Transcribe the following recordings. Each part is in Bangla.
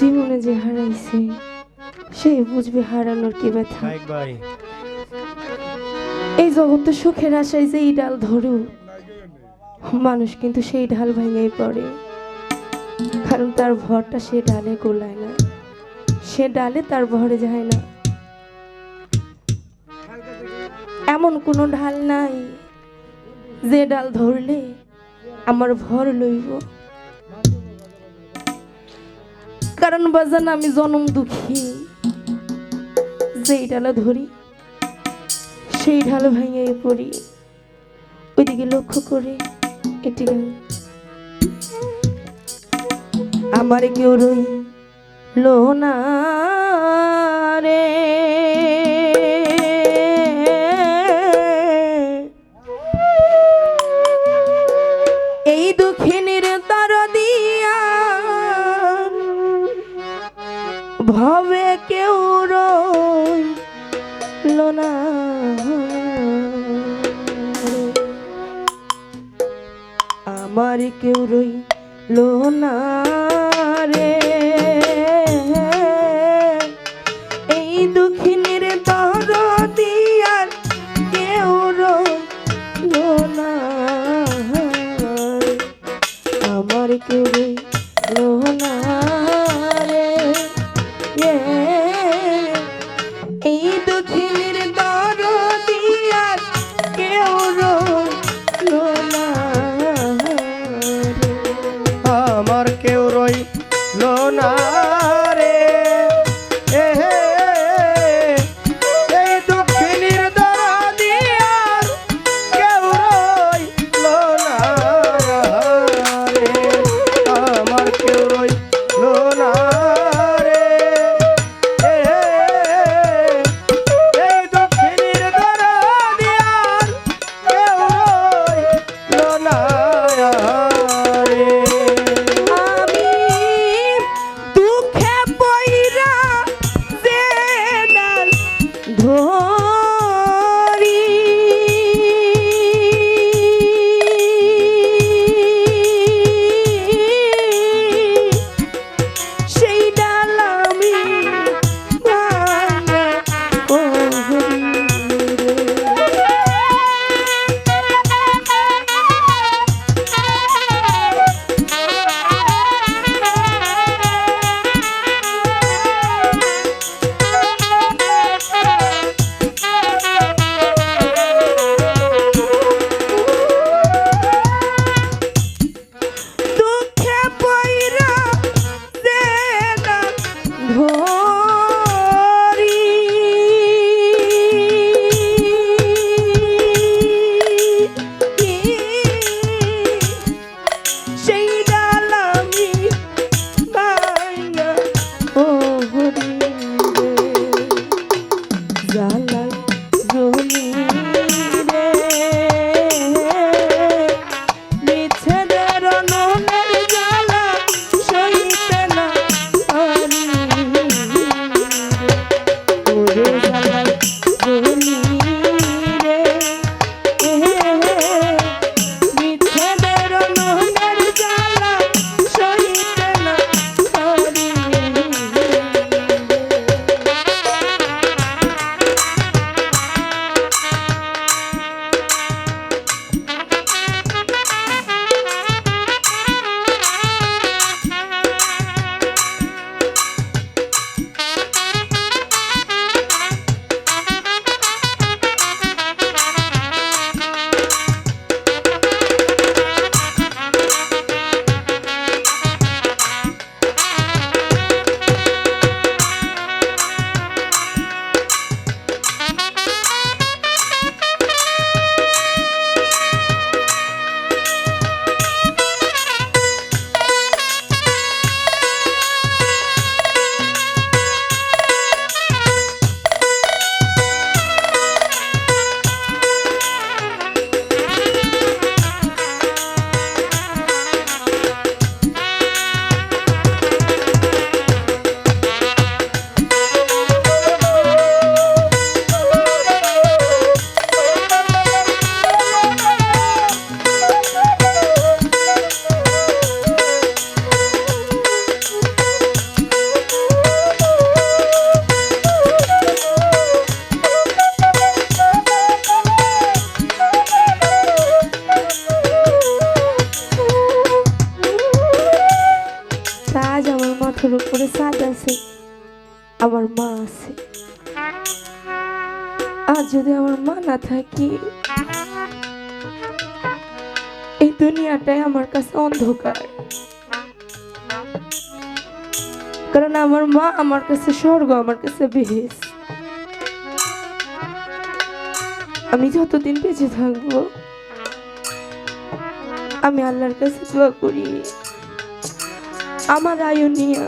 জীবনে যে হারাইছে সেই বুঝবে হারানোর কি ব্যথা। এই জগতে সুখের আশায় যে এই ডাল ধরু মানুষ কিন্তু সেই ঢাল ভেঙেই পড়ে। কারণ তার ভরটা সে ডালে গোলায় না সে ডালে তার ভরে যায় না। এমন কোনো ঢাল নাই যে ডাল ধরলে আমার ভর লইব। কারণ বাজান আমি জনম দুঃখী। যেই ডালে ধরি, সেই ঢাল ভেঙে পড়ি। ওইদিকে লক্ষ্য করে এটি আমার কেউ রই লো না ভবে কেউ রইল না। আমার কেউ রইল না। না মাথার উপরে সাদ আছে। আমার মা আছে। আর যদি আমার মা না থাকি, এই দুনিয়াটাই আমার কাছে অন্ধকার। কারণ আমার মা আমার কাছে স্বর্গ, আমার কাছে বেহেস আমি যতদিন বেঁচে থাকব, আমি আল্লাহর কাছে দোয়া করি। আমার আয়ু নিয়ে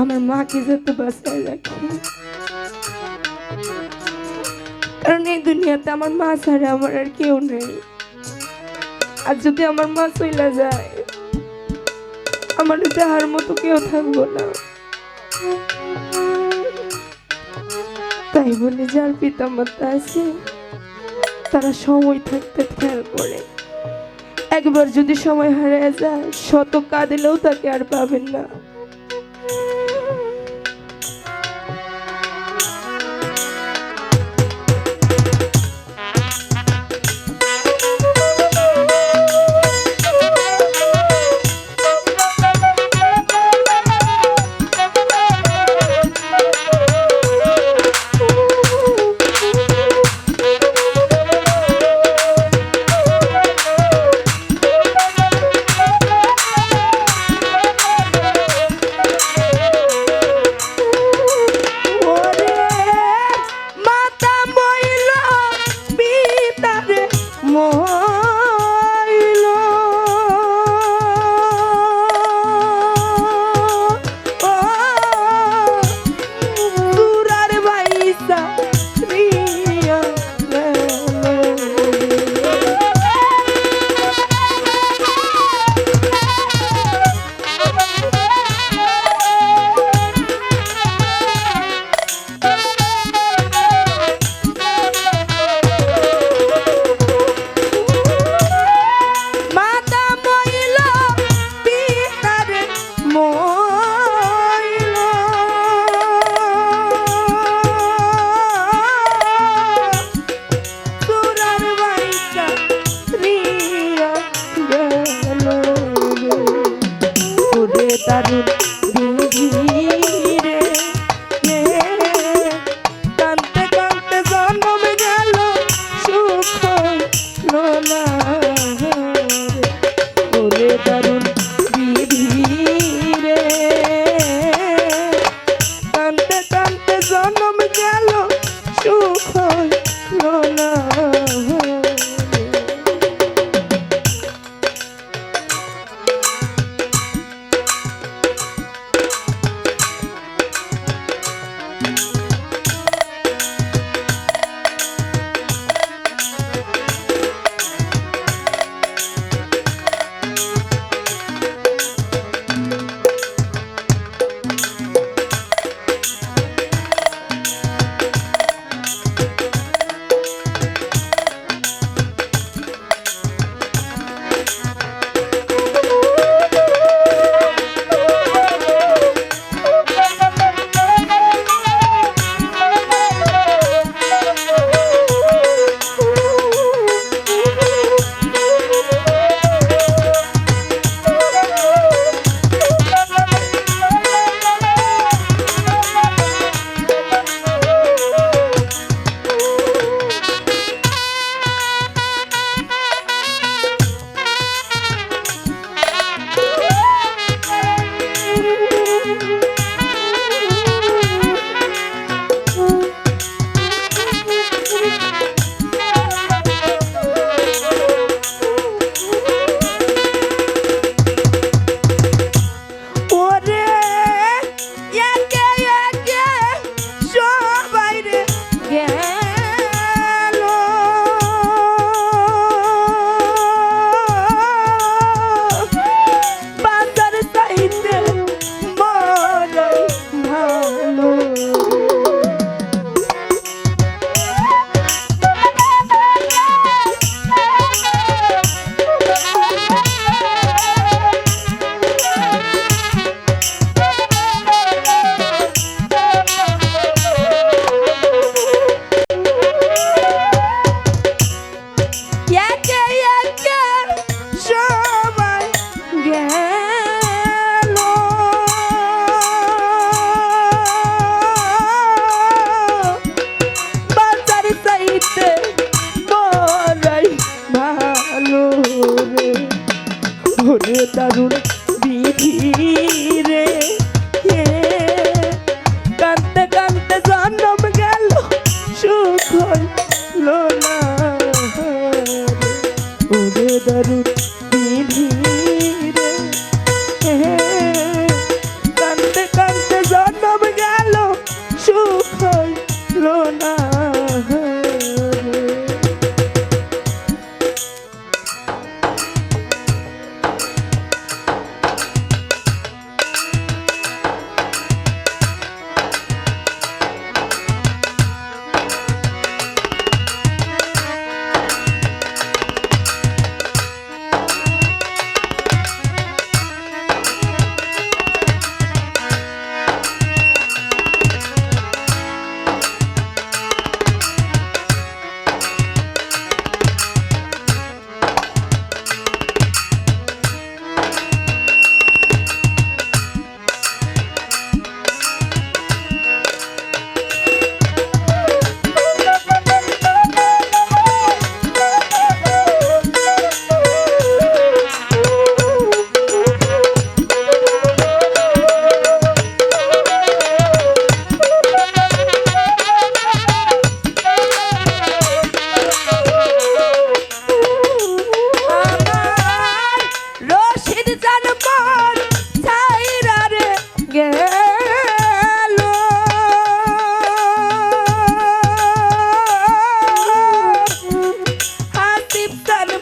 আমার মাকে যাতে বাঁচায় রাখি। কারণ এই দুনিয়াতে আমার মা ছাড়া আমার আর কেউ নেই। আর যদি আমার মা চলে যায়, আমার দেহার মতো কেউ থাকব না। তাই বলে যার পিতা মাতা আছে, তারা সময় থাকতে খেয়াল করে। একবার যদি সময় হারিয়ে যায় শত কাঁদিলেও তাকে আর পাবেন না। ওরে ওরে দারুণ বিধি রে।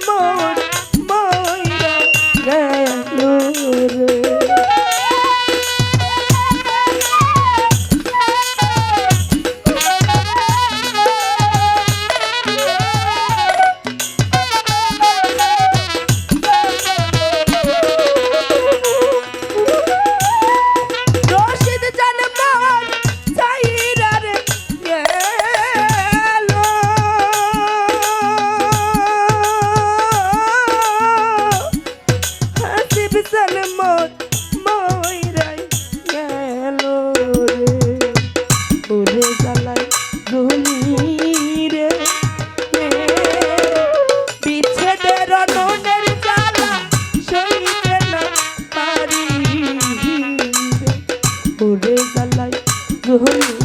more পুরে গালায় গ্রহণ